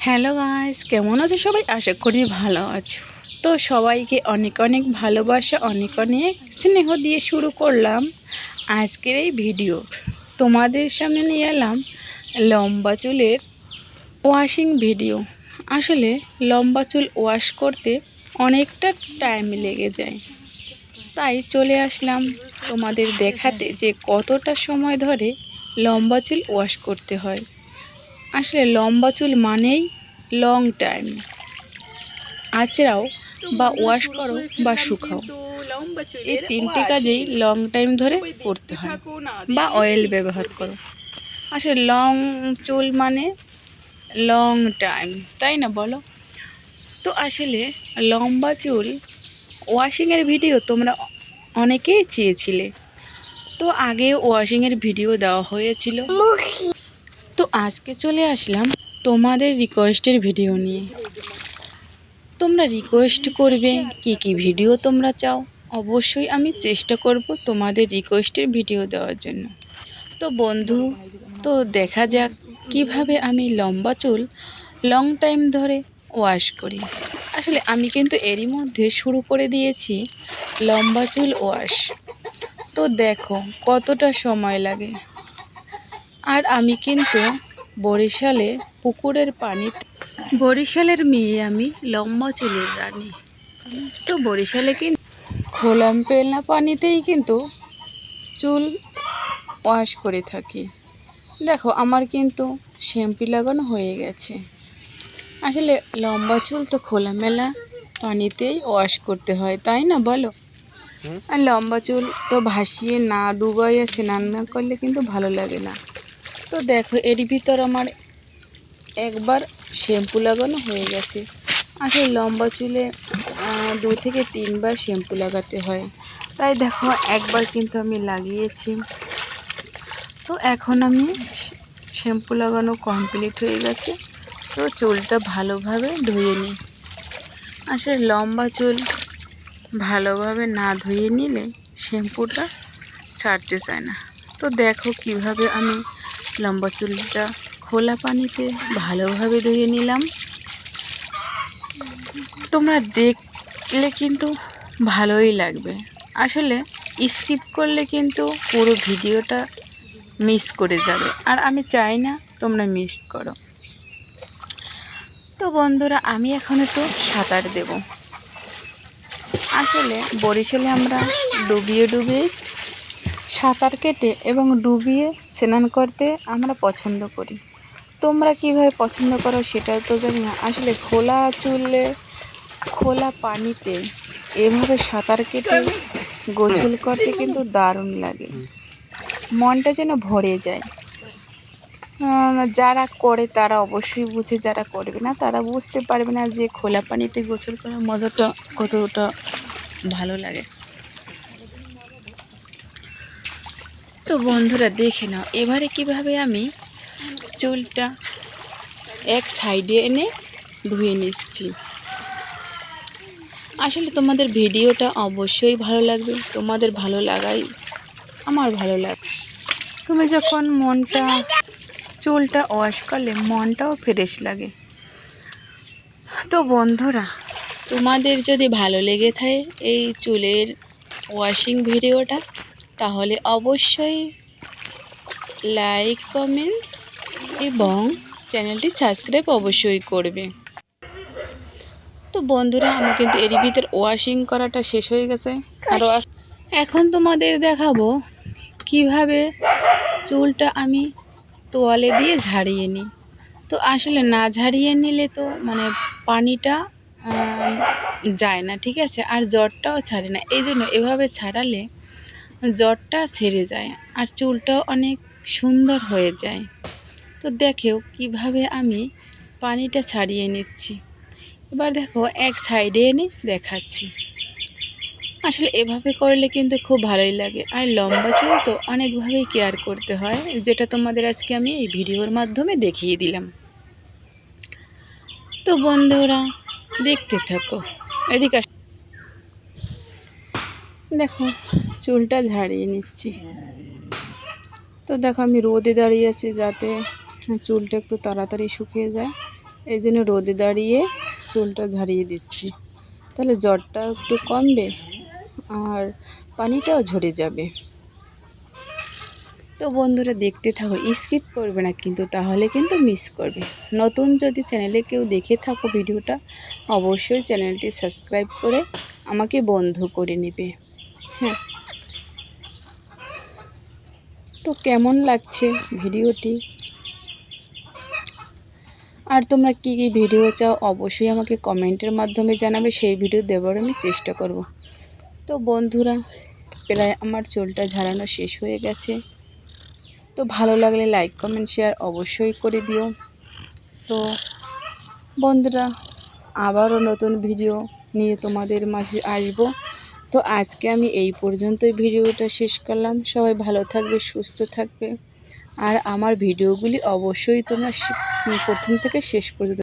Hello guys, কেমন আছো সবাই? আশা করি ভালো আছো। তো সবাইকে অনেক অনেক ভালোবাসা, অনেক অনেক স্নেহ দিয়ে শুরু করলাম আজকের এই ভিডিও। তোমাদের সামনে নিয়ে এলাম লম্বা চুলের ওয়াশিং ভিডিও আসলে লম্বা চুল ওয়াশ করতে অনেকটা টাইম লেগে যায়। তাই চলে আসলাম তোমাদের দেখাতে যে কতটা সময় ধরে লম্বা চুল ওয়াশ করতে হয়। আসলে লম্বা চুল মানেই লং টাইম আঁচড়াও বা ওয়াশ করো বা শুকাও। এই তিনটি কাজেই লং টাইম ধরে করতে হয় বা অয়েল ব্যবহার করো। আসলে লং চুল মানে লং টাইম তাই না বলো? তো আসলে লম্বা চুল ওয়াশিংয়ের ভিডিও তোমরা অনেকেই চেয়েছিলে। তো আগে ওয়াশিংয়ের ভিডিও দেওয়া হয়েছিল। তো আজকে চলে আসলাম তোমাদের রিকোয়েস্টের ভিডিও নিয়ে। তোমরা রিকোয়েস্ট করবে কি কি ভিডিও তোমরা চাও? অবশ্যই আমি চেষ্টা করব তোমাদের রিকোয়েস্টের ভিডিও দেওয়ার জন্য। তো বন্ধু, তো দেখা যাক কীভাবে আমি লম্বা চুল লং টাইম ধরে ওয়াশ করি। আসলে আমি কিন্তু এরই মধ্যে শুরু করে দিয়েছি লম্বা চুল ওয়াশ তো দেখো কতটা সময় লাগে। আর আমি কিন্তু বরিশালে পুকুরের পানিতে বরিশালের মেয়ে আমি লম্বা চুলের রানী। তো বরিশালে কিন্তু খোলাম পেলনা পানিতেই কিন্তু চুল ওয়াশ করে থাকি। দেখো আমার কিন্তু শ্যাম্পু লাগানো হয়ে গেছে। আসলে লম্বা চুল তো খোলামেলা পানিতেই ওয়াশ করতে হয় তাই না বলো? আর লম্বা চুল তো ভাসিয়ে না ডুবাইয়ে স্নান না করলে কিন্তু ভালো লাগে না। তো দেখো, এর ভিতর আমার একবার শ্যাম্পু লাগানো হয়ে গেছে। আসলে লম্বা চুলে দু থেকে তিনবার শ্যাম্পু লাগাতে হয়। তাই দেখো, একবার কিন্তু আমি লাগিয়েছি। তো এখন আমি শ্যাম্পু লাগানো কমপ্লিট হয়ে গেছে। তো চুলটা ভালোভাবে ধুয়ে নিই। আসলে লম্বা চুল ভালোভাবে না ধুয়ে নিলে শ্যাম্পুটা ছাড়তে চায় না। তো দেখো কীভাবে আমি লম্বা চুলটা খোলা পানিতে ভালোভাবে ধুয়ে নিলাম। তোমরা দেখলে কিন্তু ভালোই লাগবে। আসলে স্কিপ করলে কিন্তু পুরো ভিডিওটা মিস করে যাবে। আর আমি চাই না তোমরা মিস করো। তো বন্ধুরা, আমি এখন একটু সাঁতার দেব। আসলে বরিশালে আমরা ডুবিয়ে ডুবিয়ে সাঁতার কেটে এবং ডুবিয়ে স্নান করতে আমরা পছন্দ করি। তোমরা কীভাবে পছন্দ করো সেটা তো জানি না। আসলে খোলা চুলে, খোলা পানিতে এভাবে সাঁতার কেটে গোসল করতে কিন্তু দারুণ লাগে। মনটা যেন ভরে যায়। যারা করে তারা অবশ্যই বুঝে যারা করবে না, তারা বুঝতে পারবে না যে খোলা পানিতে গোসল করার মজাটা কতটা ভালো লাগে। তো বন্ধুরা দেখে নাও, এবারে কীভাবে আমি চুলটা এক সাইডে এনে ধুয়ে নিচ্ছি। আসলে তোমাদের ভিডিওটা অবশ্যই ভালো লাগবে, তোমাদের ভালো লাগাই, আমার ভালো লাগে তুমি যখন মনটা, চুলটা ওয়াশ করলে মনটাও ফ্রেশ লাগে। তো বন্ধুরা, তোমাদের যদি ভালো লেগে থাকে এই চুলের ওয়াশিং ভিডিওটা তাহলে অবশ্যই লাইক কমেন্টস এবং চ্যানেলটি সাবস্ক্রাইব অবশ্যই করবে। তো বন্ধুরা, আমার কিন্তু এরই ভিতর ওয়াশিং করাটা শেষ হয়ে গেছে। আর এখন তোমাদের দেখাবো কীভাবে চুলটা আমি তোয়ালে দিয়ে ঝাড়িয়ে নিই। তো আসলে না ঝাড়িয়ে নিলে তো মানে পানিটা যায় না, ঠিক আছে? আর জ্বরটাও ছাড়ে না। এই জন্য এভাবে ছাড়ালে জ্বরটা সেরে যায় আর চুলটাও অনেক সুন্দর হয়ে যায়। তো দেখেও কীভাবে আমি পানিটা ছাড়িয়ে নিচ্ছি। এবার দেখো এক সাইডে এনে দেখাচ্ছি। আসলে এভাবে করলে কিন্তু খুব ভালোই লাগে। আর লম্বা চুল তো অনেকভাবেই কেয়ার করতে হয়, যেটা তোমাদের আজকে আমি এই ভিডিওর মাধ্যমে দেখিয়ে দিলাম। তো বন্ধুরা, দেখতে থাকো। এদিকে দেখো, চুলটা ঝাড়িয়ে নিচ্ছি। তো দেখো, আমি রোদে দাঁড়িয়ে আছি যাতে চুলটা একটু তাড়াতাড়ি শুকিয়ে যায়। এই জন্য রোদে দাঁড়িয়ে চুলটা ঝাড়িয়ে দিচ্ছি। তাহলে জ্বরটা একটু কমবে আর পানিটাও ঝরে যাবে। তো বন্ধুরা, দেখতে থাকো, স্কিপ করবে না কিন্তু, তাহলে কিন্তু মিস করবে। নতুন যদি চ্যানেলে কেউ দেখে থাকো ভিডিওটা, অবশ্যই চ্যানেলটি সাবস্ক্রাইব করে আমাকে বন্ধ করে নেবে। হ্যাঁ তো কেমন লাগছে ভিডিওটি? আর তোমরা কী কী ভিডিও চাও অবশ্যই আমাকে কমেন্টের মাধ্যমে জানাবে, সেই ভিডিও দেওয়ার আমি চেষ্টা করব। তো বন্ধুরা, প্রায় আমার চুলটা ঝাড়ানো শেষ হয়ে গেছে। তো ভালো লাগলে লাইক, কমেন্ট, শেয়ার অবশ্যই করে দিও। তো বন্ধুরা, আবারও নতুন ভিডিও নিয়ে তোমাদের মাঝে আসব। তো আজকে আমি এই পর্যন্তই ভিডিওটা শেষ করলাম। সবাই ভালো থাকবে, সুস্থ থাকবে। আর আমার ভিডিওগুলি অবশ্যই তোমরা প্রথম থেকে শেষ পর্যন্ত